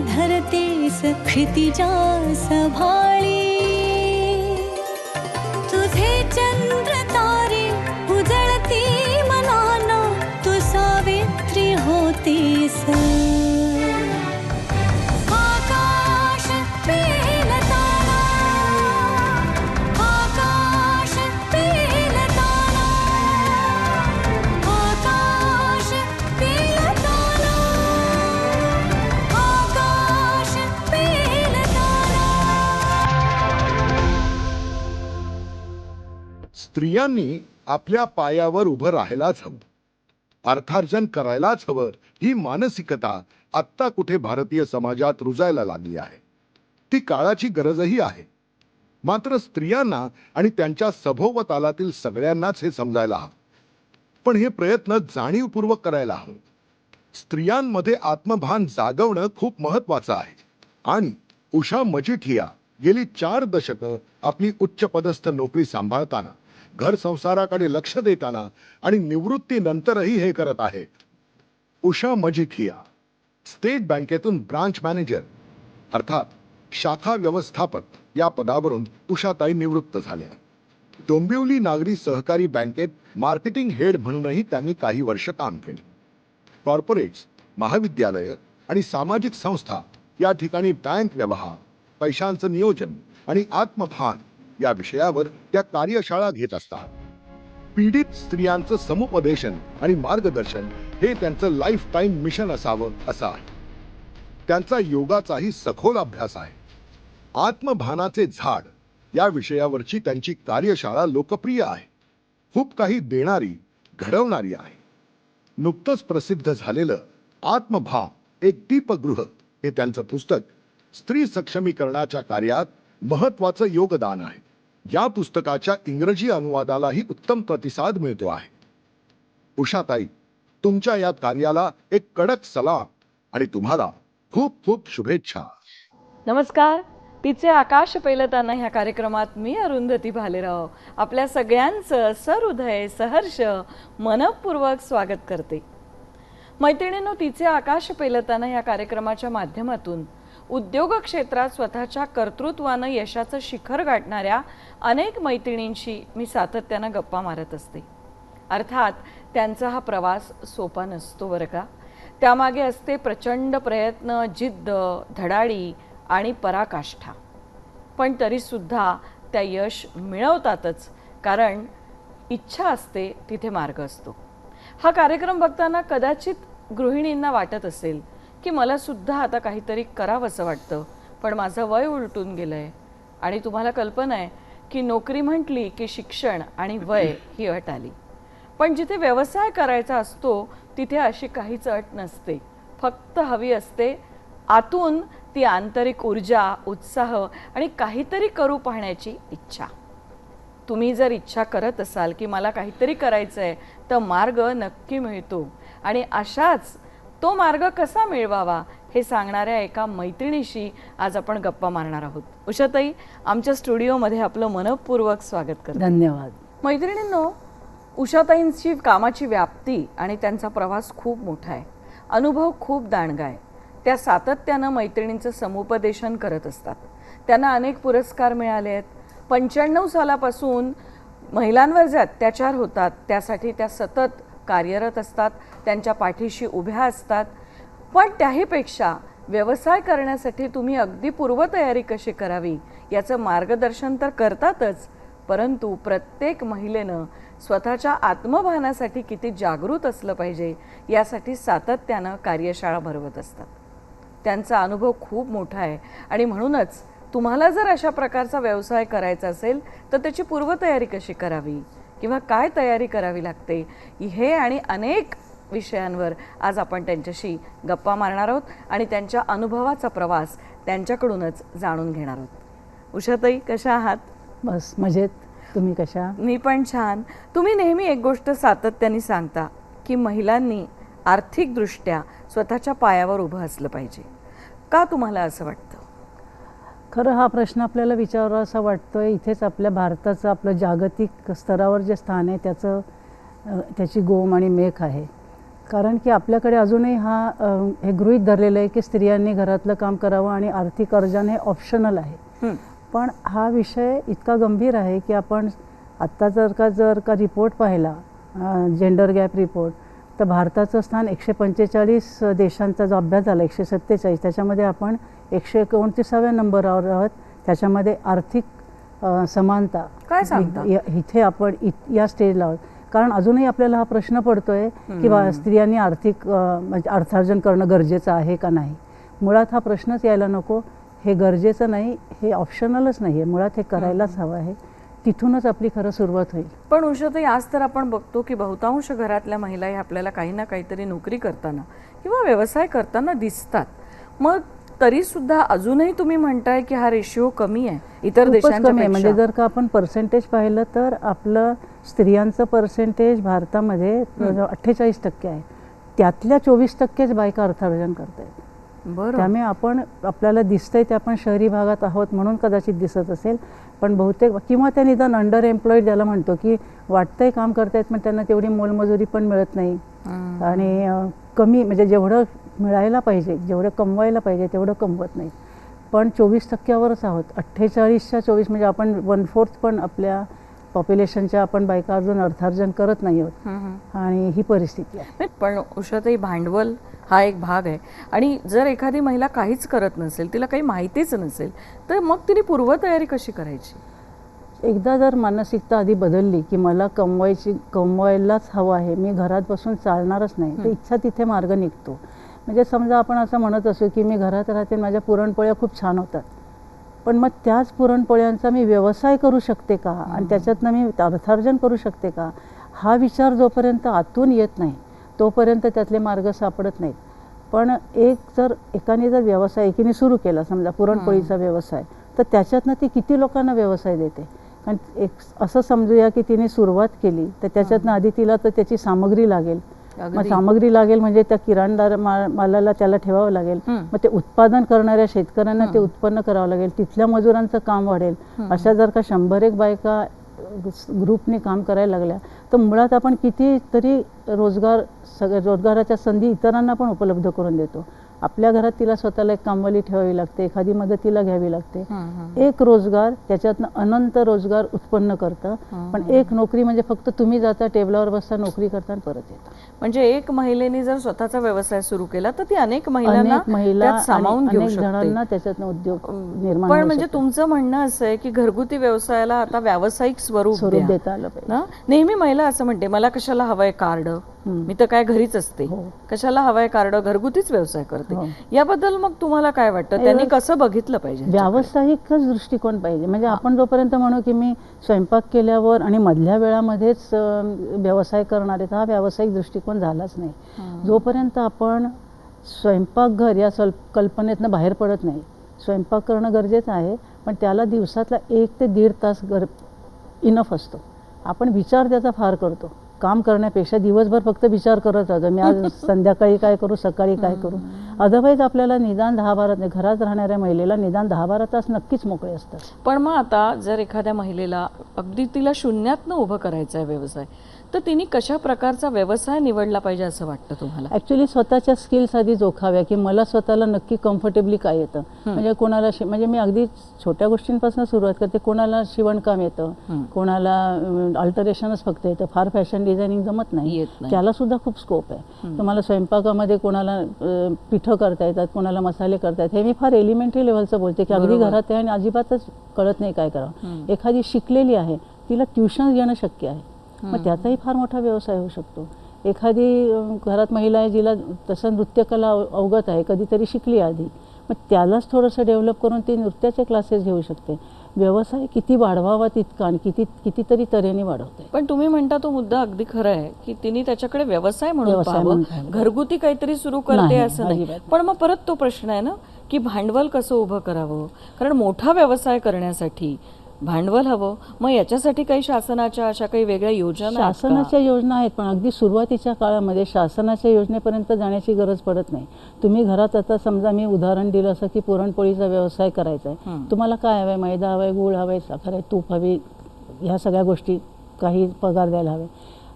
धरते सखिति च सभाे स्त्रियांनी आपल्या पायावर उभं राहायलाच हवं. अर्थार्जन करायलाच हवं. ही मानसिकता आत्ता कुठे भारतीय समाजात रुजायला लागली आहे. ती काळाची गरजही आहे. मात्र स्त्रियांना आणि त्यांच्या सभोवतालातील सगळ्यांनाच हे समजायला हवं. पण हे प्रयत्न जाणीवपूर्वक करायला हवं. स्त्रियांमध्ये आत्मभान जागवणं खूप महत्वाचं आहे. आणि उषा मजिठिया गेली चार दशकं आपली उच्चपदस्थ नोकरी सांभाळताना घर संसाराकडे लक्ष देताना आणि निवृत्तीनंतरही हे करत आहे. उषा मजिठिया स्टेट बँकेतून ब्रांच मॅनेजर अर्थात शाखा व्यवस्थापक या पदावरून उषाताई निवृत्त झाल्या डोंबिवली नागरी सहकारी बँकेत मार्केटिंग हेड म्हणूनही त्यांनी काही वर्ष काम केले. कॉर्पोरेट्स महाविद्यालय आणि सामाजिक संस्था या ठिकाणी बँक व्यवहार पैशांचं नियोजन आणि आत्मभान या विषयावर त्या कार्यशाळा घेत असतात. पीडित स्त्रियांचं समुपदेशन आणि मार्गदर्शन हे त्यांचं लाईफ टाईम मिशन असावं असं आहे. त्यांचा योगाचाही सखोल अभ्यास आहे. आत्मभानाचे झाड या विषयावरची त्यांची कार्यशाळा लोकप्रिय आहे. खूप काही देणारी घडवणारी आहे. नुकतंच प्रसिद्ध झालेलं आत्मभाव एक दीपगृह हे त्यांचं पुस्तक स्त्री सक्षमीकरणाच्या कार्यात महत्वाचं योगदान आहे. या पुस्तकाच्या इंग्रजी अनुवादालाही उत्तम प्रतिसाद मिळतो आहे. उषाताई तुमच्या या कार्याला एक कडक सलाम आणि तुम्हाला खूप खूप शुभेच्छा. नमस्कार. तिचे आकाश पेलताना ह्या कार्यक्रमात मी अरुंधती भालेराव. आपल्या सगळ्यांचं सहृदय सहर्ष मनपूर्वक स्वागत करते. मैत्रिणींनो तिचे आकाश पेलताना या कार्यक्रमाच्या माध्यमातून उद्योग क्षेत्रात स्वतःच्या कर्तृत्वानं यशाचं शिखर गाठणाऱ्या अनेक मैत्रिणींशी मी सातत्यानं गप्पा मारत असते. अर्थात त्यांचा हा प्रवास सोपा नसतो बरं का? त्यामागे असते प्रचंड प्रयत्न जिद्द धडाडी आणि पराकाष्ठा. पण तरीसुद्धा त्या यश मिळवतातच कारण इच्छा असते तिथे मार्ग असतो. हा कार्यक्रम बघताना कदाचित गृहिणींना वाटत असेल की मला सुद्धा आता काहीतरी करावंसं वाटतं. पण माझं वय उलटून गेलं आहे आणि तुम्हाला कल्पना आहे की नोकरी म्हटली की शिक्षण आणि वय ही अट आली. पण जिथे व्यवसाय करायचा असतो तिथे अशी काहीच अट नसते. फक्त हवी असते आतून ती आंतरिक ऊर्जा उत्साह आणि काहीतरी करू पाहण्याची इच्छा. तुम्ही जर इच्छा करत असाल की मला काहीतरी करायचं आहे तर मार्ग नक्की मिळतो. आणि अशाच तो मार्ग कसा मिळवावा हे सांगणाऱ्या एका मैत्रिणीशी आज आपण गप्पा मारणार आहोत. उषाताई आमच्या स्टुडिओमध्ये आपलं मनपूर्वक स्वागत करते. धन्यवाद. मैत्रिणींनो उषाताईंची कामाची व्याप्ती आणि त्यांचा प्रवास खूप मोठा आहे. अनुभव खूप दांडगा आहे. त्या सातत्यानं मैत्रिणींचं समुपदेशन करत असतात. त्यांना अनेक पुरस्कार मिळाले आहेत. पंच्याण्णव सालापासून महिलांवर जे अत्याचार होतात त्यासाठी त्या सतत कार्यरत असतात त्यांच्या पाठीशी उभ्या असतात. पण त्याहीपेक्षा व्यवसाय करण्यासाठी तुम्ही अगदी पूर्वतयारी कशी करावी याचं मार्गदर्शन तर करतातच परंतु प्रत्येक महिलेनं स्वतःच्या आत्मभानासाठी किती जागृत असलं पाहिजे यासाठी सातत्यानं कार्यशाळा भरवत असतात. त्यांचा अनुभव खूप मोठा आहे आणि म्हणूनच तुम्हाला जर अशा प्रकारचा व्यवसाय करायचा असेल तर त्याची पूर्वतयारी कशी करावी? किंवा काय तयारी करावी लागते हे आणि अनेक विषयांवर आज आपण त्यांच्याशी गप्पा मारणार आहोत आणि त्यांच्या अनुभवाचा प्रवास त्यांच्याकडूनच जाणून घेणार आहोत. उषाताई कशा आहात? बस मजेत. तुम्ही कशा? मी पण छान. तुम्ही नेहमी एक गोष्ट सातत्याने सांगता की महिलांनी आर्थिकदृष्ट्या स्वतःच्या पायावर उभं असलं पाहिजे. का तुम्हाला असं वाटतं? खरं हा प्रश्न आपल्याला विचारावा असा वाटतोय. इथेच आपल्या भारताचं आपलं जागतिक स्तरावर जे स्थान आहे त्याचं त्याची गोम आणि मेख आहे. कारण की आपल्याकडे अजूनही हा हे गृहीत धरलेलं आहे की स्त्रियांनी घरातलं काम करावं आणि आर्थिक अर्जन हे ऑप्शनल आहे. पण हा विषय इतका गंभीर आहे की आपण आत्ता जर का जर का रिपोर्ट पाहिला जेंडर गॅप रिपोर्ट तर भारताचं स्थान एकशे पंचेचाळीस देशांचा जो अभ्यास झाला एकशे सत्तेचाळीस त्याच्यामध्ये आपण एकशे एकोणतीसाव्या नंबरवर आहोत. त्याच्यामध्ये आर्थिक समानता काय सांगता? इथे आपण या स्टेजला आहोत. कारण अजूनही आपल्याला हा प्रश्न पडतोय की बा स्त्रियांनी आर्थिक म्हणजे अर्थार्जन करणं गरजेचं आहे का नाही? मुळात हा प्रश्नच यायला नको. हे गरजेचं नाही हे ऑप्शनलच नाही आहे मुळात हे करायलाच हवं आहे. तिथूनच आपली खरं सुरुवात होईल. पण उषाताई आज तर आपण बघतो की बहुतांश घरातल्या महिला ह्या आपल्याला काही ना काहीतरी नोकरी करताना किंवा व्यवसाय करताना दिसतात. मग तरी सुद्धा अजूनही तुम्ही म्हणताय की हा रेशिओ कमी आहे इतर देशांच्या कमी आहे. म्हणजे. जर का आपण पर्सेंटेज पाहिलं तर आपलं स्त्रियांचं पर्सेंटेज भारतामध्ये अठ्ठेचाळीस टक्के आहे. त्यातल्या चोवीस टक्केच बायका अर्थार्जन करतायत. बरं त्यामुळे आपण आपल्याला दिसतंय ते आपण शहरी भागात आहोत म्हणून कदाचित दिसत असेल पण बहुतेक किंवा त्या निदान अंडर एम्प्लॉईड ज्याला म्हणतो की वाटतंय काम करतायत पण त्यांना तेवढी मोलमजुरी पण मिळत नाही. आणि कमी म्हणजे जेवढं मिळायला पाहिजे जेवढं कमवायला पाहिजे तेवढं कमवत नाही. पण चोवीस टक्क्यावरच आहोत. अठ्ठेचाळीसच्या चोवीस म्हणजे आपण वन फोर्थ पण आपल्या पॉप्युलेशनच्या आपण बायका अजून अर्थार्जन करत नाही आहोत. आणि ही परिस्थिती आहे. पण उषाताई भांडवल हा एक भाग आहे. आणि जर एखादी महिला काहीच करत नसेल तिला काही माहितीच नसेल तर मग तिने पूर्वतयारी कशी करायची? एकदा जर मानसिकता आधी बदलली की मला कमवायची कमवायलाच हवं आहे मी घरात बसून चालणारच नाही तर इच्छा तिथे मार्ग निघतो. म्हणजे समजा आपण असं म्हणत असू की मी घरात राहते माझ्या पुरणपोळ्या खूप छान होतात. पण मग त्याच पुरणपोळ्यांचा मी व्यवसाय करू शकते का? आणि त्याच्यातनं मी अर्थार्जन करू शकते का? हा विचार जोपर्यंत आतून येत नाही तोपर्यंत त्यातले मार्ग सापडत नाहीत. पण एक जर एकाने जर व्यवसाय एकीने सुरू केला समजा पुरणपोळीचा व्यवसाय तर त्याच्यातनं ती किती लोकांना व्यवसाय देते? कारण एक असं समजूया की तिने सुरुवात केली तर त्याच्यातनं आधी तिला तर त्याची सामग्री लागेल. मग. सामग्री लागेल म्हणजे त्या किराणदार मालाला त्याला ठेवावं लागेल. मग ते उत्पादन करणाऱ्या शेतकऱ्यांना ते उत्पन्न करावं लागेल. तिथल्या मजुरांचं काम वाढेल. अशा जर का शंभर एक बायका ग्रुपने काम करायला लागल्या. तर मुळात आपण कितीतरी रोजगार सगळ्या रोजगाराच्या संधी इतरांना पण उपलब्ध करून देतो. आपल्या घरात तिला स्वतःला एक कामवाली ठेवावी लागते एखादी मदतीला घ्यावी लागते. एक रोजगार त्याच्यातनं अनंत रोजगार उत्पन्न करतं. पण एक नोकरी म्हणजे फक्त तुम्ही जाता टेबलावर बसता नोकरी करता परत येता. म्हणजे एक महिलेने जर स्वतःचा व्यवसाय सुरू केला तर ती अनेक महिलांना महिला सामावून घेऊ जणांना त्याच्यातनं उद्योग निर्माण पण म्हणजे. तुमचं म्हणणं असं आहे की घरगुती व्यवसायाला आता व्यावसायिक स्वरूप. देता आलं पाहिजे. नेहमी महिला असं म्हणते मला कशाला हवंय कार्ड? मी तर काय घरीच असते. हो. कशाला हवंय कार्ड? घरगुतीच व्यवसाय करते. हो. याबद्दल मग तुम्हाला काय वाटतं? त्यांनी कसं बघितलं पाहिजे व्यावसायिकच दृष्टिकोन पाहिजे. म्हणजे आपण जोपर्यंत म्हणू की मी स्वयंपाक केल्यावर आणि मधल्या वेळामध्येच व्यवसाय करणार हा व्यावसायिक दृष्टिकोन झालाच नाही. जोपर्यंत आपण स्वयंपाकघर या कल्पनेतनं बाहेर पडत नाही. स्वयंपाक करणं गरजेचं आहे पण त्याला दिवसातला एक ते दीड तास गर इनफ असतो. आपण विचार त्याचा फार करतो. काम करण्यापेक्षा दिवसभर फक्त विचार करत राहतो. मी आज संध्याकाळी काय करू सकाळी काय करू? अदरवाईज आपल्याला निदान दहा बारा घरात राहणाऱ्या महिलेला निदान दहा बारा तास नक्कीच मोकळे असतात. पण मग आता जर एखाद्या महिलेला अगदी तिला शून्यातनं उभं करायचं आहे व्यवसाय तर तिने कशा प्रकारचा व्यवसाय निवडला पाहिजे असं वाटतं तुम्हाला? ॲक्च्युली स्वतःच्या स्किल्स आधी जोखाव्या की मला स्वतःला नक्की कम्फर्टेबली काय येतं? म्हणजे कोणाला म्हणजे मी अगदी छोट्या गोष्टींपासून सुरुवात करते कोणाला शिवणकाम येतं कोणाला अल्टरेशनच फक्त येतं. फार फॅशन डिझायनिंग जमत नाही. त्याला सुद्धा खूप स्कोप आहे. तुम्हाला स्वयंपाकामध्ये कोणाला पिठं करता येतात कोणाला मसाले करता येतात हे मी फार एलिमेंटरी लेवलचं बोलते की अगदी घरात आहे आणि अजिबातच कळत नाही काय करावं. एखादी शिकलेली आहे तिला ट्युशन घेणं शक्य आहे. मग त्याचाही फार मोठा व्यवसाय होऊ शकतो. एखादी घरात महिला आहे जिला तसं नृत्यकला अव- अवगत आहे कधीतरी शिकली आधी. मग त्यालाच थोडंसं डेव्हलप करून ती नृत्याचे क्लासेस घेऊ शकते. व्यवसाय किती वाढवावा तितका आणि किती कितीतरी तऱ्हेने वाढवते पण तुम्ही म्हणता तो मुद्दा अगदी खरा आहे की तिने त्याच्याकडे व्यवसाय म्हणून. घरगुती काहीतरी सुरू करते असं नाही. पण मग परत तो प्रश्न आहे ना की भांडवल कसं उभं करावं? कारण मोठा व्यवसाय करण्यासाठी भांडवल हवं. मग याच्यासाठी काही शासनाच्या अशा काही वेगळ्या योजना? शासनाच्या योजना आहेत पण अगदी सुरुवातीच्या काळामध्ये शासनाच्या योजनेपर्यंत जाण्याची गरज पडत नाही. तुम्ही घरात आता समजा मी उदाहरण दिलं असं की पुरणपोळीचा व्यवसाय करायचा आहे. तुम्हाला काय हवं आहे मैदा हवा आहे गूळ हवा आहे साखर आहे तूप हवी ह्या सगळ्या गोष्टी काही पगार द्यायला हवे.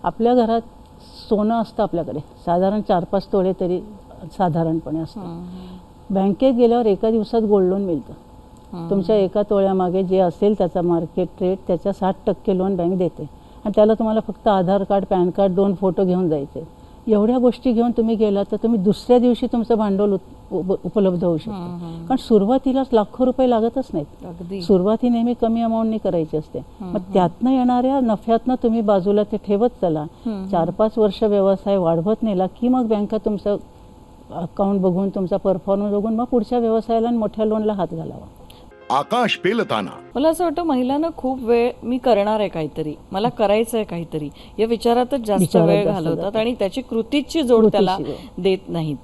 आपल्या घरात सोनं असतं आपल्याकडे. साधारण चार पाच तोळे तरी साधारणपणे असतं. बँकेत गेल्यावर एका दिवसात गोल्ड लोन मिळतं. तुमच्या एका तोळ्यामागे जे असेल त्याचा मार्केट रेट त्याच्या साठ टक्के लोन बँक देते. आणि त्याला तुम्हाला फक्त आधार कार्ड पॅन कार्ड दोन फोटो घेऊन जायचे. एवढ्या गोष्टी घेऊन तुम्ही गेला तर तुम्ही दुसऱ्या दिवशी तुमचं भांडवल उपलब्ध होऊ शकतं. कारण सुरुवातीलाच लाखो रुपये लागतच नाहीत. सुरुवात ही नेहमी कमी अमाऊंटनी करायची असते. मग त्यातनं येणाऱ्या नफ्यातनं तुम्ही बाजूला ते ठेवत चला. चार पाच वर्ष व्यवसाय वाढवत नेला की मग बँका तुमचं अकाउंट बघून तुमचा परफॉर्मन्स बघून मग पुढच्या व्यवसायाला आणि मोठ्या लोनला हात घालावा. आकाश पेलताना. मला असं वाटतं महिलांना खूप वेळ मी करणार आहे काहीतरी. मला करायचं आहे काहीतरी. या विचारातच जास्त वेळ घालवतात. आणि त्याची कृतीची जोड त्याला. देत नाहीत.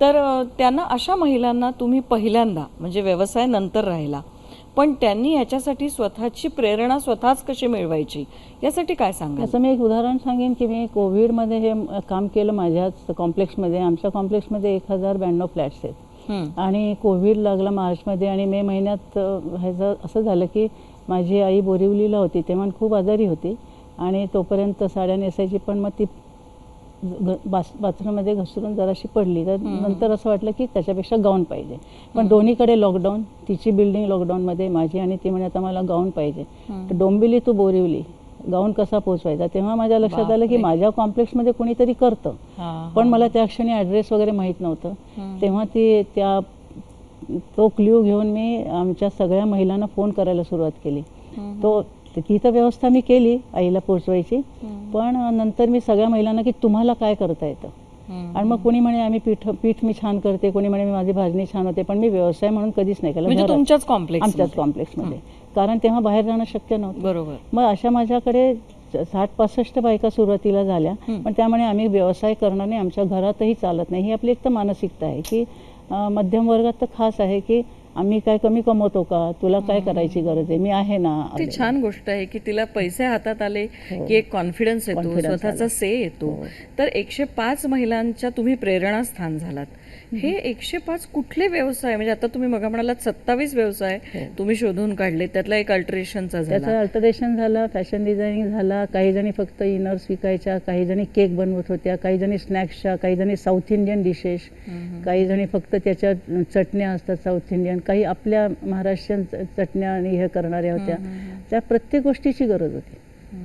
तर त्यांना अशा महिलांना तुम्ही पहिल्यांदा म्हणजे व्यवसाय नंतर राहिला पण त्यांनी याच्यासाठी स्वतःची प्रेरणा स्वतःच कशी मिळवायची? यासाठी काय सांगाल? असं मी एक उदाहरण सांगेन की मी कोविडमध्ये हे काम केलं माझ्याच कॉम्प्लेक्समध्ये. आमच्या कॉम्प्लेक्समध्ये एक हजार ब्याण्णव फ्लॅट्स आहेत. आणि कोविड लागला मार्चमध्ये आणि मे महिन्यात ह्याचं असं झालं की माझी आई बोरिवलीला होती तेव्हा खूप आजारी होती आणि तोपर्यंत साड्या नेसायची पण मग ती बाथरूममध्ये घसरून जराशी पडली. तर नंतर असं वाटलं की त्याच्यापेक्षा गाऊन पाहिजे. पण दोन्हीकडे लॉकडाऊन तिची बिल्डिंग लॉकडाऊनमध्ये माझी आणि ती म्हणे आता मला गाऊन पाहिजे. तर डोंबिवली तू बोरिवली. गाऊन कसा पोचवायचा तेव्हा माझ्या लक्षात आलं की. माझ्या कॉम्प्लेक्समध्ये कोणीतरी करतं पण मला त्या क्षणी ॲड्रेस वगैरे माहीत नव्हतं. तेव्हा ती त्या तो क्ल्यू घेऊन मी आमच्या सगळ्या महिलांना फोन करायला सुरुवात केली. तो ती तर व्यवस्था मी केली आईला पोचवायची. पण नंतर मी सगळ्या महिलांना की तुम्हाला काय करता येतं. आणि मग कोणी म्हणे आम्ही पीठ पीठ मी छान करते कोणी म्हणे मी माझी भाजणी छान होते पण मी व्यवसाय म्हणून कधीच नाही केला म्हणजे. तुमच्याच कॉम्प्लेक्स आमच्याच कॉम्प्लेक्समध्ये कारण तेव्हा बाहेर जाणं शक्य नव्हतं. बरोबर. मग अशा माझ्याकडे साठ पासष्ट बायका सुरुवातीला झाल्या. हं. पण त्यामुळे आम्ही व्यवसाय करणं नाही आमच्या घरातही चालत नाही. ही आपली एक तर मानसिकता आहे की मध्यम वर्गात तर खास आहे की आम्ही काय कमी कमवतो का? तुला काय करायची गरज आहे? मी आहे ना? ती छान गोष्ट आहे की तिला पैसे हातात आले की एक कॉन्फिडन्स येतो स्वतःचा. से येतो. तर एकशे पाच महिलांच्या तुम्ही प्रेरणास्थान झालात. हे एकशे पाच कुठले व्यवसाय? म्हणजे आता तुम्ही मग म्हणालात सत्तावीस व्यवसाय. तुम्ही शोधून काढले त्यातला एक अल्टरेशनचा त्याचं अल्टरेशन झालं फॅशन डिझायनिंग झाला. काही जणी फक्त इनर्स विकायच्या काही जणी केक बनवत होत्या काही जणी स्नॅक्सच्या काही जणी साऊथ इंडियन डिशेस काही जणी फक्त त्याच्या चटण्या असतात साऊथ इंडियन काही आपल्या महाराष्ट्रीयन चटण्या आणि हे करणाऱ्या होत्या. त्या प्रत्येक गोष्टीची गरज होती.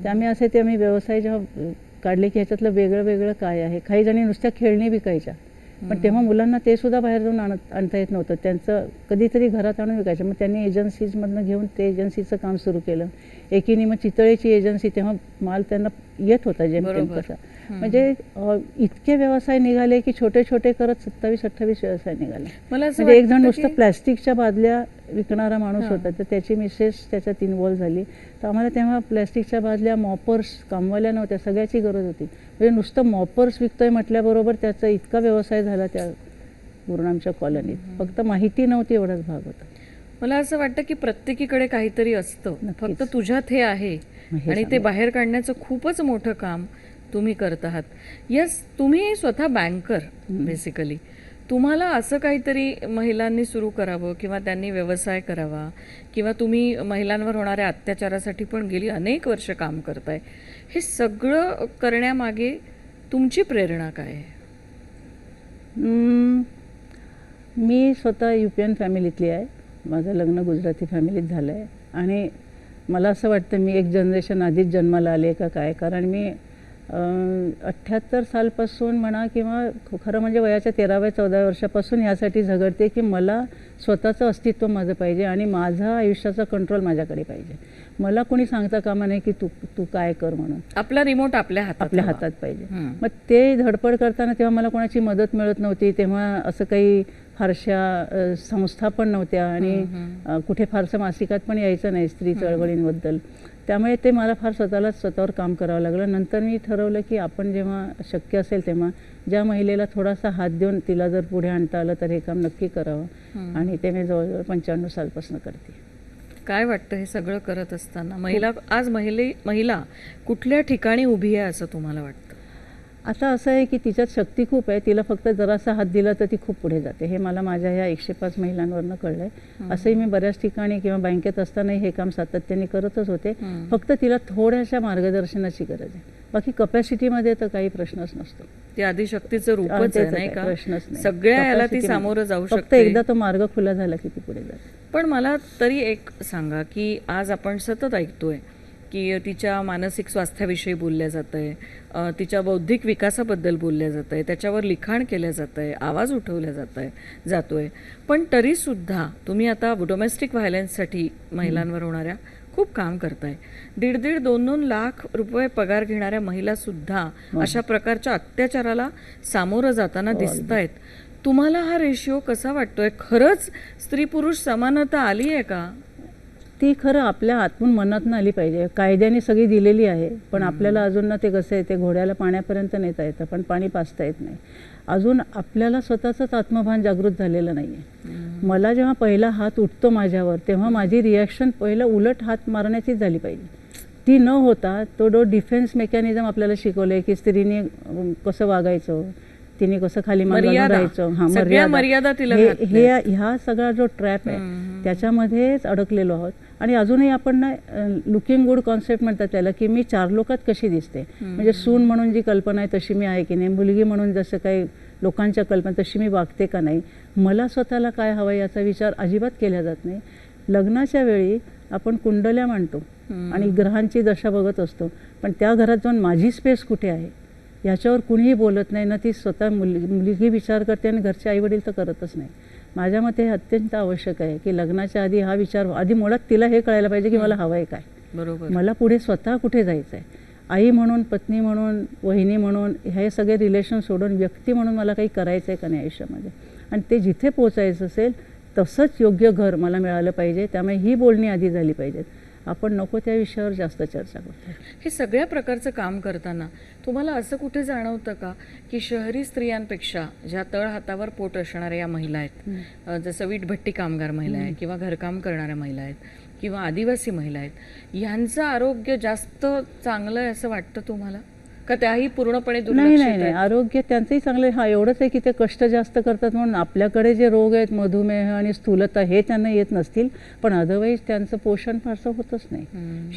त्यामुळे असे ते आम्ही व्यवसाय जेव्हा काढले की ह्याच्यातलं वेगळं वेगळं काय आहे? काही जणी नुसत्या खेळणी विकायच्या. पण तेव्हा मुलांना ते सुद्धा बाहेर जाऊन आणत आणता येत नव्हतं. त्यांचं कधीतरी घरात आणून विकायचं. मग त्यांनी एजन्सीजमधनं घेऊन ते एजन्सीचं काम सुरू केलं. एकीने मग चितळेची एजन्सी तेव्हा माल त्यांना येत होता जेम बरोबर. कसा. म्हणजे इतके व्यवसाय निघाले की छोटे छोटे करत सत्तावीस अठ्ठावीस व्यवसाय निघाले. मला म्हणजे एक जण नुसतं प्लॅस्टिकच्या बादल्या विकणारा माणूस. होता तर त्याची मिसेस त्याच्यात इन्वॉल्व्ह झाली. तर आम्हाला तेव्हा प्लॅस्टिकच्या बादल्या मॉपर्स कामवाल्या नव्हत्या सगळ्याची गरज होती. म्हणजे नुसतं मॉपर्स विकतोय म्हटल्याबरोबर त्याचा इतका व्यवसाय झाला त्या पूर्ण आमच्या कॉलनीत फक्त माहिती नव्हती एवढाच भाग होता. मला असं वाटतं की प्रत्येकीकडे काहीतरी असतं. फक्त तुझ्यात हे आहे आणि ते. बाहेर काढण्याचं खूपच मोठं काम तुम्ही करत आहात. यस तुम्ही स्वतः बँकर बेसिकली तुम्हाला असं काहीतरी महिलांनी सुरू करावं किंवा त्यांनी व्यवसाय करावा किंवा तुम्ही महिलांवर होणाऱ्या अत्याचारासाठी पण गेली अनेक वर्ष काम करताय हे सगळं करण्यामागे तुमची प्रेरणा काय आहे? मी स्वतः यू पी एन फॅमिलीतली आहे. माझं लग्न गुजराती फॅमिलीत झालं आहे आणि मला असं वाटतं मी एक जनरेशन आधीच जन्माला आले का काय? कारण मी अठ्ठ्याहत्तर सालपासून म्हणा किंवा खरं म्हणजे वयाच्या तेराव्या चौदाव्या वर्षापासून यासाठी झगडते की मला स्वतःचं अस्तित्व माझं पाहिजे आणि माझा आयुष्याचा कंट्रोल माझ्याकडे पाहिजे. मला कोणी सांगता कामा नाही की तू तू काय कर म्हणून. आपला रिमोट आपल्या हातात आपल्या. हातात पाहिजे. मग ते धडपड करताना तेव्हा मला कोणाची मदत मिळत नव्हती तेव्हा असं काही फारशा संस्था पण नव्हत्या आणि कुठे फारसं मासिकात पण यायचं नाही स्त्री चळवळींबद्दल. त्यामुळे ते मला फार स्वतःलाच स्वतःवर काम करावं लागलं. नंतर मी ठरवलं की आपण जेव्हा शक्य असेल तेव्हा ज्या महिलेला थोडासा हात देऊन तिला जर पुढे आणता आलं तर हे काम नक्की करावं. आणि ते मी जवळजवळ पंच्याण्णव सालपासून करते. काय वाटतं हे सगळं करत असताना? महिला आज महिले महिला कुठल्या ठिकाणी उभी आहे असं तुम्हाला वाटतं? आता असं आहे की तिच्यात शक्ती खूप आहे तिला फक्त जरासा हात दिला तर ती खूप पुढे जाते. हे मला माझ्या ह्या एकशे पाच महिलांवरनं कळलं आहे असंही मी बऱ्याच ठिकाणी किंवा बँकेत असतानाही हे काम सातत्याने करतच होते. फक्त तिला थोड्याशा मार्गदर्शनाची गरज आहे. बाकी कपॅसिटीमध्ये तर काही प्रश्नच नसतो. ती आदिशक्तीचं रूपच आहे नाही का? प्रश्नच. सगळ्या याला ती सामोरं जाऊ फक्त शकते. एकदा तो मार्ग खुला झाला की ती पुढे जाते. पण मला तरी एक सांगा की आज आपण सतत ऐकतोय की तिच्या मानसिक स्वास्थ्याविषयी बोलल्या जात आहे तिच्या बौद्धिक विकासाबद्दल बोलल्या जात आहे त्याच्यावर लिखाण केलं जात आहे आवाज उठवल्या जात आहे जातोय. पण तरीसुद्धा तुम्ही आता डोमेस्टिक व्हायलन्ससाठी महिलांवर होणाऱ्या खूप काम करताय. दीड दीड दोन दोन लाख रुपये पगार घेणाऱ्या महिलासुद्धा अशा प्रकारच्या अत्याचाराला सामोरं जाताना दिसत आहेत तुम्हाला हा रेशिओ कसा वाटतोय? खरंच स्त्री पुरुष समानता आली आहे का? ती खरं आपल्या आतून मनातून आली पाहिजे. कायद्याने सगळी दिलेली आहे पण आपल्याला अजून ना ते कसं आहे ते घोड्याला पाण्यापर्यंत नेता येतं पण पाणी पाचता येत नाही. अजून आपल्याला स्वतःचंच आत्मभान जागृत झालेलं नाही आहे मला जेव्हा पहिला हात उठतो माझ्यावर तेव्हा माझी रिॲक्शन पहिलं उलट हात मारण्याचीच झाली पाहिजे. ती न होता तो डो डिफेन्स मेकॅनिझम आपल्याला शिकवलं आहे की स्त्रीने कसं वागायचं तिने कसं खाली. राहायचं. मर्यादा. हे ह्या सगळा जो ट्रॅप आहे त्याच्यामध्येच अडकलेलो आहोत. आणि अजूनही आपण ना लुकिंग गुड कॉन्सेप्ट म्हणतात त्याला की मी चार लोकात कशी दिसते? म्हणजे सून म्हणून जी कल्पना आहे तशी मी आहे की नाही? मुलगी म्हणून जसं काही लोकांच्या कल्पना तशी मी वागते का नाही? मला स्वतःला काय हवं याचा विचार अजिबात केला जात नाही. लग्नाच्या वेळी आपण कुंडल्या मांडतो आणि ग्रहांची दशा बघत असतो. पण त्या घरात जाऊन माझी स्पेस कुठे आहे? याच्यावर कुणीही बोलत नाही ना ती स्वतः मुलगी मुलगी विचार करते आणि घरचे आईवडील तर करतच नाही. माझ्या मते हे अत्यंत आवश्यक आहे की लग्नाच्या आधी हा विचार आधी मुळात तिला हे कळायला पाहिजे की मला हवं आहे काय. बरोबर. मला पुढे स्वतः कुठे जायचं आहे आई म्हणून पत्नी म्हणून वहिनी म्हणून हे सगळे रिलेशन सोडून व्यक्ती म्हणून मला काही करायचं आहे का नाही आयुष्यामध्ये? आणि ते जिथे पोचायचं असेल तसंच योग्य घर मला मिळालं पाहिजे. त्यामुळे ही बोलणी आधी झाली पाहिजेत. आपण नको त्या विषयावर जास्त चर्चा करतो हे सगळ्या प्रकारचं काम करताना तुम्हाला असं कुठे जाणवतं का की शहरी स्त्रियांपेक्षा ज्या तळ हातावर पोट असणाऱ्या या महिला आहेत जसं वीटभट्टी कामगार महिला आहे किंवा घरकाम करणाऱ्या महिला आहेत किंवा आदिवासी महिला आहेत यांचं आरोग्य जास्त चांगलं आहे असं वाटतं तुम्हाला? का त्याही पूर्णपणे नाही नाही नाही? आरोग्य त्यांचंही चांगलं आहे. हा एवढंच आहे की ते कष्ट जास्त करतात म्हणून आपल्याकडे जे रोग आहेत मधुमेह आणि स्थूलता हे त्यांना येत नसतील. पण अदरवाईज त्यांचं पोषण फारसं होतच नाही.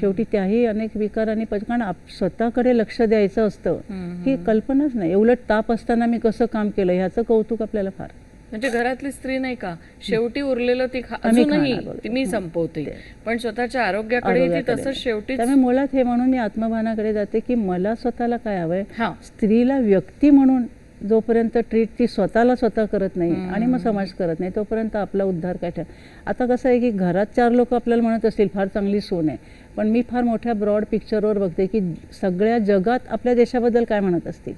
शेवटी त्याही अनेक विकार आणि पच- कारण स्वतःकडे लक्ष द्यायचं असतं. ही कल्पनाच नाही. उलट ताप असताना मी कसं काम केलं? ह्याचं कौतुक आपल्याला फार म्हणजे घरातली स्त्री नाही का? शेवटी उरलेलं ती अजूनही. ती मी संपवते. पण स्वतःच्या आरोग्याकडे ती. तसंच शेवटीच त्यामुळे मुळात हे म्हणून मी आत्मभानाकडे जाते की मला स्वतःला काय हवंय? हा. स्त्रीला व्यक्ती म्हणून जोपर्यंत ट्रीट ती स्वतःला स्वतः करत नाही आणि मग समाज करत नाही तोपर्यंत आपला उद्धार काय ठर आता कसं आहे की घरात चार लोक आपल्याला म्हणत असतील फार चांगली सून आहे. पण मी फार मोठ्या ब्रॉड पिक्चरवर बघते की सगळ्या जगात आपल्या देशाबद्दल काय म्हणत असतील.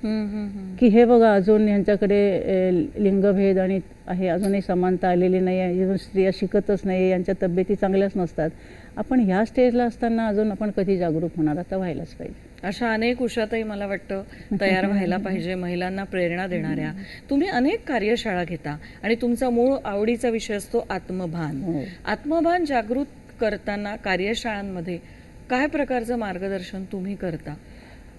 की हे बघा अजून यांच्याकडे लिंगभेद आणि आहे अजूनही समानता आलेली नाही आहे अजून स्त्रिया शिकतच नाही यांच्या तब्येती चांगल्याच नसतात. आपण ह्या स्टेजला असताना अजून आपण कधी जागरूक होणार? आता व्हायलाच पाहिजे. अशा अनेक उषाताई मला वाटतं तयार व्हायला पाहिजे महिलांना प्रेरणा देणाऱ्या. तुम्ही अनेक कार्यशाळा घेता आणि तुमचा मूळ आवडीचा विषय असतो आत्मभान. हो. आत्मभान जागृत करताना कार्यशाळांमध्ये काय प्रकारचं मार्गदर्शन तुम्ही करता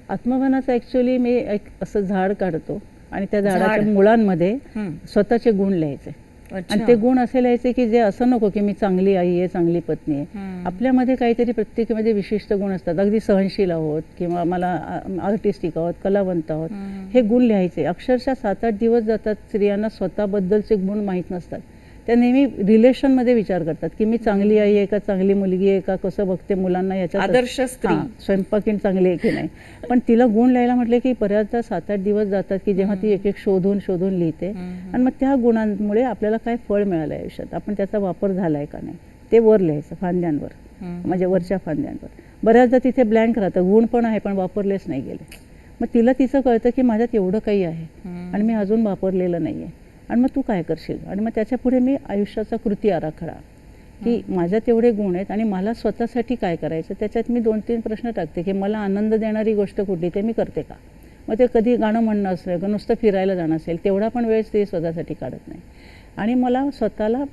आत्मभानाचं ॲक्च्युली मी एक असं झाड काढतो आणि त्या झाडाच्या झाड? मुळांमध्ये. स्वतःचे गुण लिहायचे. आणि ते गुण असे लिहायचे की जे असं नको की मी चांगली आई आहे चांगली पत्नी आहे. आपल्यामध्ये काहीतरी प्रत्येकामध्ये विशिष्ट गुण असतात अगदी सहनशील आहोत किंवा मला आर्टिस्टिक आहोत कलावंत आहोत. हे गुण लिहायचे अक्षरशः सात आठ दिवस जातात स्त्रियांना स्वतःबद्दलचे गुण माहीत नसतात त्या नेहमी रिलेशनमध्ये विचार करतात की मी चांगली आई आहे का चांगली मुलगी आहे का कसं बघते मुलांना याच्यात? आदर्श स्त्री. स्वयंपाकीण चांगली आहे की नाही? पण तिला गुण लिहायला म्हटले की बऱ्याचदा सात आठ दिवस जातात की जेव्हा ती एक एक शोधून शोधून लिहिते. आणि मग त्या गुणांमुळे आपल्याला काय फळ मिळालं आयुष्यात? आपण त्याचा वापर झाला आहे का नाही? ते वर लिहायचं फांद्यांवर. म्हणजे वरच्या फांद्यांवर. बऱ्याचदा तिथे ब्लँक राहतं. गुण पण आहे पण वापरलेच नाही गेले. मग तिला तिचं कळतं की माझ्यात एवढं काही आहे. आणि मी अजून वापरलेलं नाही आहे आणि मग तू काय करशील? आणि मग त्याच्या पुढे मी आयुष्याचा कृती आराखडा. की माझ्यात एवढे गुण आहेत आणि मला स्वतःसाठी काय करायचं? त्याच्यात मी दोन तीन प्रश्न टाकते की मला आनंद देणारी गोष्ट कुठली ते मी करते का? मग ते कधी गाणं म्हणणं असेल का नुसतं फिरायला जाणं असेल तेवढा पण वेळ ते स्वतःसाठी काढत नाही. आणि मला स्वतःला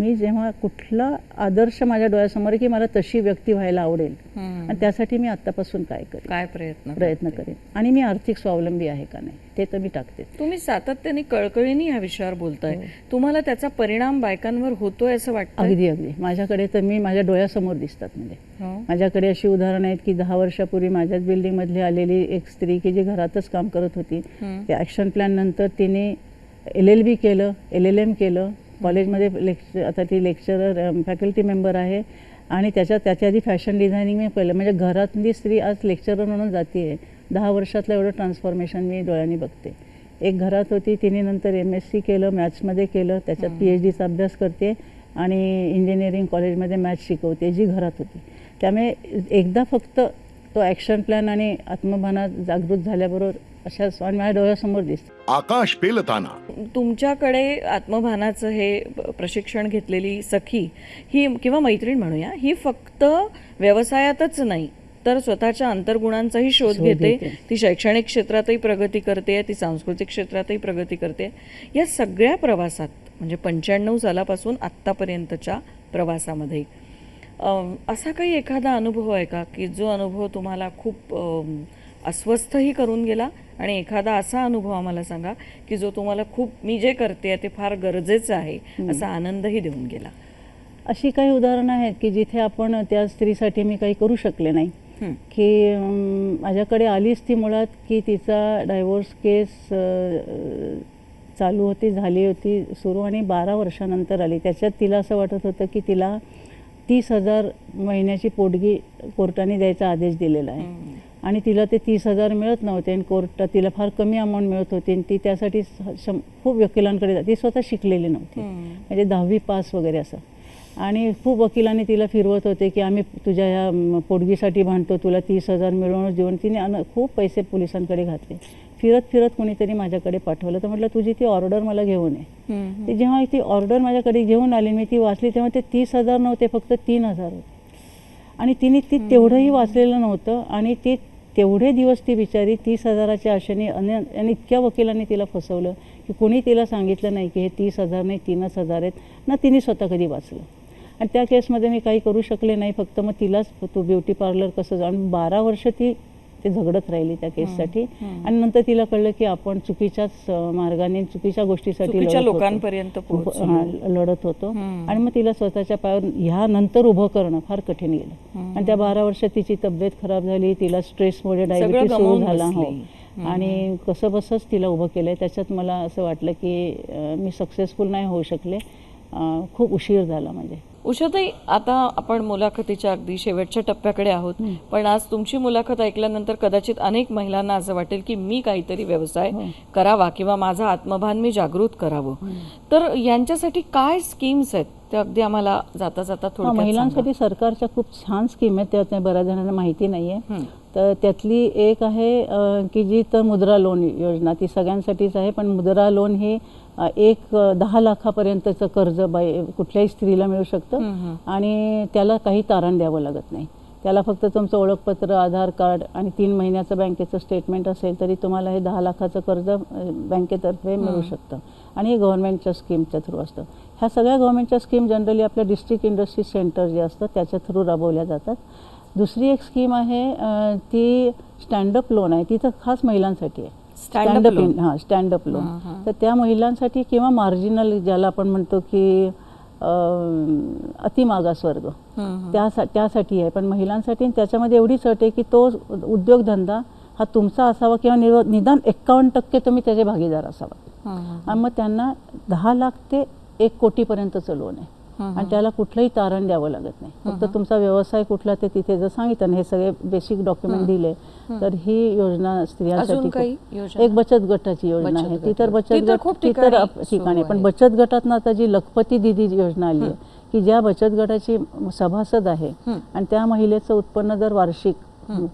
मी जेव्हा कुठला आदर्श माझ्या डोळ्यासमोर की मला तशी व्यक्ती व्हायला आवडेल. आणि त्यासाठी मी आत्तापासून काय करेन? काय प्रयत्न प्रयत्न करेन. आणि मी आर्थिक स्वावलंबी आहे का नाही ते तर मी टाकते. तुम्ही सातत्याने कळकळीने ह्या विषयावर बोलताय. तुम्हाला त्याचा परिणाम बायकांवर होतोय असं वाटतं अगदी अगदी. माझ्याकडे तर मी माझ्या डोळ्यासमोर दिसतात म्हणजे. माझ्याकडे अशी उदाहरणं आहेत की दहा वर्षापूर्वी माझ्याच बिल्डिंगमधली आलेली एक स्त्री की जी घरातच काम करत होती. ते ॲक्शन प्लॅन नंतर तिने एल एल बी केलं एल एल एम केलं कॉलेजमध्ये लेक्चर आता ती लेक्चरर फॅकल्टी मेंबर आहे आणि त्याच्यात त्याच्या आधी फॅशन डिझायनिंग मी पहिलं म्हणजे घरातली स्त्री आज लेक्चरर म्हणून जाते आहे दहा वर्षातलं एवढं ट्रान्सफॉर्मेशन मी डोळ्यांनी बघते. एक घरात होती तिने नंतर एम एस सी केलं मॅथ्समध्ये केलं त्याच्यात पी एच डीचा अभ्यास करते आणि इंजिनिअरिंग कॉलेजमध्ये मॅथ्स शिकवते जी घरात होती. त्यामुळे एकदा फक्त तो ॲक्शन प्लॅन आणि आत्मभानात जागृत झाल्याबरोबर अशा आणि माझ्या डोळ्यासमोर दिसतं आकाश पेलताना. तुमच्याकडे आत्मभानाचं हे प्रशिक्षण घेतलेली सखी ही किंवा मैत्रीण म्हणूया ही फक्त व्यवसायातच नाही तर स्वतःच्या अंतर्गुणांचाही शोध शोध घेते घेते. ती शैक्षणिक क्षेत्रातही प्रगती करते ती सांस्कृतिक क्षेत्रातही प्रगती करते. या सगळ्या प्रवासात म्हणजे पंच्याण्णव सालापासून आत्तापर्यंतच्या प्रवासामध्ये अम, असा काही एखादा अनुभव आहे का की जो अनुभव तुम्हाला खूप अम, अस्वस्थही करून गेला. आणि एखादा असा अनुभव आम्हाला सांगा की जो तुम्हाला खूप मी जे करते ते फार गरजेचं आहे असा आनंदही देऊन गेला. अशी काही उदाहरणं आहेत की जिथे आपण त्या स्त्रीसाठी मी काही करू शकले नाही. की माझ्याकडे आलीच ती मुळात की तिचा डायव्होर्स केस चालू होती झाली होती सुरू आणि बारा वर्षानंतर आली. त्याच्यात तिला असं वाटत होतं की तिला तीस हजार महिन्याची पोटगी कोर्टाने द्यायचा आदेश दिलेला आहे. आणि तिला ते तीस हजार मिळत नव्हते आणि कोर्टात तिला फार कमी अमाऊंट मिळत होती आणि ती त्यासाठी शं खूप वकिलांकडे जा- ती स्वतः शिकलेली नव्हती. म्हणजे दहावी पास वगैरे असं. आणि खूप वकिलांनी तिला फिरवत होते की आम्ही तुझ्या ह्या पोटगीसाठी भांडतो तुला तीस हजार मिळवून देऊन तिने अन खूप पैसे पोलिसांकडे घातले. फिरत फिरत कोणीतरी माझ्याकडे पाठवलं. तर म्हटलं तुझी ती ऑर्डर मला घेऊन आहे ती जेव्हा ती ऑर्डर माझ्याकडे घेऊन आली मी ती वाचली तेव्हा ते तीस हजार नव्हते फक्त तीन हजार होते. आणि तिने ती तेवढंही वाचलेलं नव्हतं. आणि ती तेवढे दिवस ती बिचारी तीस हजाराच्या आशेने आणि आणि इतक्या वकिलांनी तिला फसवलं की कोणी तिला सांगितलं नाही की हे तीस हजार नाही तीनच हजार आहेत. ना तिने स्वतः कधी वाचलं. आणि त्या केसमध्ये मी काही करू शकले नाही फक्त मग तिलाच तू ब्युटी पार्लर कसं जाऊन बारा वर्ष ती ते झगडत राहिली त्या केससाठी. आणि नंतर तिला कळलं की आपण चुकीच्याच मार्गाने चुकीच्या गोष्टीसाठी. लोकांपर्यंत लढत होतो. आणि मग तिला स्वतःच्या पायावर ह्या नंतर उभं करणं फार कठीण गेलं. आणि त्या बारा वर्षात तिची तब्येत खराब झाली तिला स्ट्रेसमुळे डायबिटीस सुरू झाला. हो. आणि कसं बसंच तिला उभं केलंय. त्याच्यात मला असं वाटलं की मी सक्सेसफुल नाही होऊ शकले. खूप उशीर झाला म्हणजे. उषाताई आता आपण मुलाखतीच्या अगदी शेवटच्या टप्प्याकडे आहोत. पण आज तुमची मुलाखत ऐकल्यानंतर कदाचित अनेक महिलांना असं वाटेल की मी काहीतरी व्यवसाय करावा किंवा माझं आत्मभान मी जागृत करावं. तर यांच्यासाठी काय स्कीम्स आहेत? ते अगदी आम्हाला जाता जाता हा, थोडक्यात महिलांसाठी सरकारच्या खूप छान स्कीम आहेत त्या त्या बऱ्याच जणांना माहिती नाही आहे हं. तर त्यातली एक आहे की जी तर मुद्रा लोन योजना ती सगळ्यांसाठीच आहे पण मुद्रा लोन ही एक दहा लाखापर्यंतचं कर्ज बाई कुठल्याही स्त्रीला मिळू शकतं. आणि त्याला काही तारण द्यावं लागत नाही. त्याला फक्त तुमचं ओळखपत्र आधार कार्ड आणि तीन महिन्याचं बँकेचं स्टेटमेंट असेल तरी तुम्हाला हे दहा लाखाचं कर्ज बँकेतर्फे मिळू शकतं. आणि हे गव्हर्नमेंटच्या स्कीमच्या थ्रू असतं. ह्या सगळ्या गव्हर्नमेंटच्या स्कीम जनरली आपल्या डिस्ट्रिक्ट इंडस्ट्री सेंटर जे असतं त्याच्या थ्रू राबवल्या जातात. दुसरी एक स्कीम आहे ती स्टँडअप लोन आहे. ती तर खास महिलांसाठी आहे. स्टँडअप. हां स्टँडअप लोन तर त्या महिलांसाठी किंवा मार्जिनल ज्याला आपण म्हणतो की अतिमागासवर्ग त्यासा त्यासाठी आहे. पण महिलांसाठी त्याच्यामध्ये एवढीच अट आहे की तो उद्योगधंदा हा तुमचा असावा किंवा निव- निदान एक्कावन्न टक्के तुम्ही त्याचे भागीदार असावा. आणि मग त्यांना दहा लाख ते एक कोटीपर्यंत लोन आहे. आणि त्याला कुठलंही तारण द्यावं लागत नाही. फक्त तुमचा व्यवसाय कुठला ते तिथे जर सांगितलं हे सगळे बेसिक डॉक्युमेंट दिले तर ही योजना स्त्रियांसाठी? एक बचत गटाची योजना आहे. ती तर. बचत गट ती तर ठिकाणी पण. बचत गटातनं आता जी लखपती दिदी योजना आली आहे की ज्या बचत गटाची सभासद आहे आणि त्या महिलेचं उत्पन्न जर वार्षिक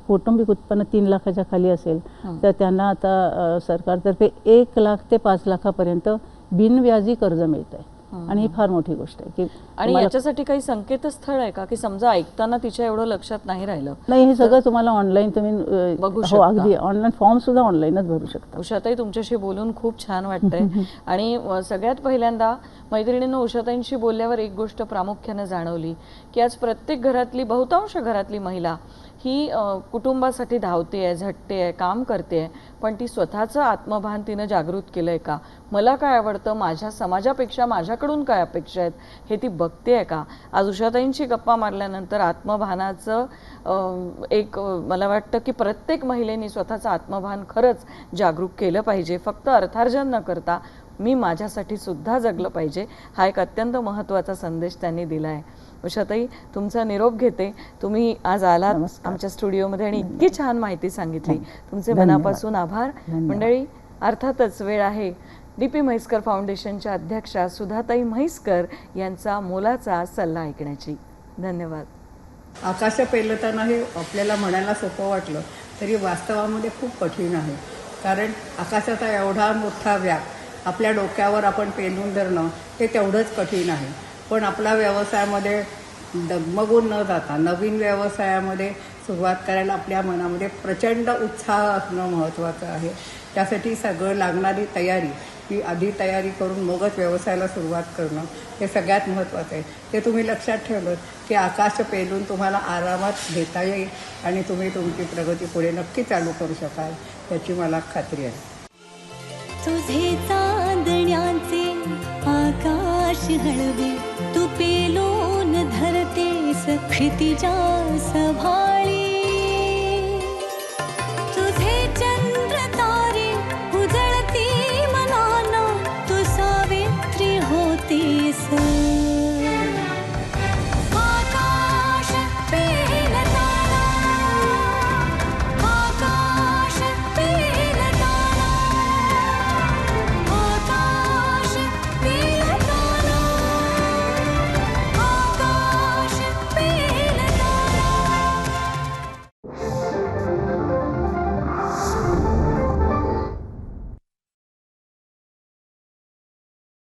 कौटुंबिक उत्पन्न तीन लाखाच्या खाली असेल तर त्यांना आता सरकारतर्फे एक लाख ते पाच लाखापर्यंत बिनव्याजी कर्ज मिळत आहे आणि ही फार मोठी गोष्ट आहे की आणि याच्यासाठी काही संकेतस्थळ आहे का? की समजा ऐकताना तिच्या एवढं लक्षात नाही राहिलं नाही हे सगळं तुम्हाला ऑनलाईन तुम्ही बघू हो. अगदी. ऑनलाईन फॉर्म सुद्धा ऑनलाईनच भरू शकता. उषाताई तुमच्याशी बोलून खूप छान वाटतंय. आणि सगळ्यात पहिल्यांदा मैत्रिणीनं उषाताईंशी बोलल्यावर एक गोष्ट प्रामुख्यानं जाणवली की आज प्रत्येक घरातली बहुतांश घरातली महिला ही कुटुंबासाठी धावते आहे झटते आहे काम करते आहे पण ती स्वतःचं आत्मभान तिनं जागृत केलं आहे का? मला काय आवडतं? माझ्या समाजापेक्षा माझ्याकडून काय अपेक्षा आहेत? हे ती बघते आहे का? आज उषाताईंशी गप्पा मारल्यानंतर आत्मभानाचं एक मला वाटतं की प्रत्येक महिलेने स्वतःचं आत्मभान खरंच जागरूक केलं पाहिजे. फक्त अर्थार्जन न करता मी माझ्यासाठी सुद्धा जगलं पाहिजे हा एक अत्यंत महत्त्वाचा संदेश त्यांनी दिला आहे. उषाताई तुमचा निरोप घेते. तुम्ही आज आलात. आमच्या स्टुडिओमध्ये आणि इतकी छान माहिती सांगितली. तुमचे. मनापासून आभार. मंडळी अर्थातच वेळ आहे. डी पी म्हैसकर फाउंडेशनच्या अध्यक्षा सुधाताई म्हैसकर यांचा मोलाचा सल्ला ऐकण्याची. धन्यवाद. आकाश पेलताना हे आपल्याला म्हणायला सोपं वाटलं तरी वास्तवामध्ये खूप कठीण आहे. कारण आकाशाचा एवढा मोठा व्याप आपल्या डोक्यावर आपण पेलून धरणं हे तेवढंच कठीण आहे. पण आपला व्यवसायामध्ये डगमगून न जाता नवीन व्यवसायामध्ये सुरुवात करायला आपल्या मनामध्ये प्रचंड उत्साह असणं महत्त्वाचं आहे. त्यासाठी सगळं लागणारी तयारी ही आधी तयारी करून मगच व्यवसायाला सुरुवात करणं हे सगळ्यात महत्त्वाचं आहे. ते तुम्ही लक्षात ठेवलं की आकाश पेलून तुम्हाला आरामात घेता येईल आणि तुम्ही तुमची प्रगती पुढे नक्की चालू करू शकाल याची मला खात्री आहे. तुझे चांदण्याचे आकाश हळवे तू धरते धरतेस क्षितिजा सभाळी.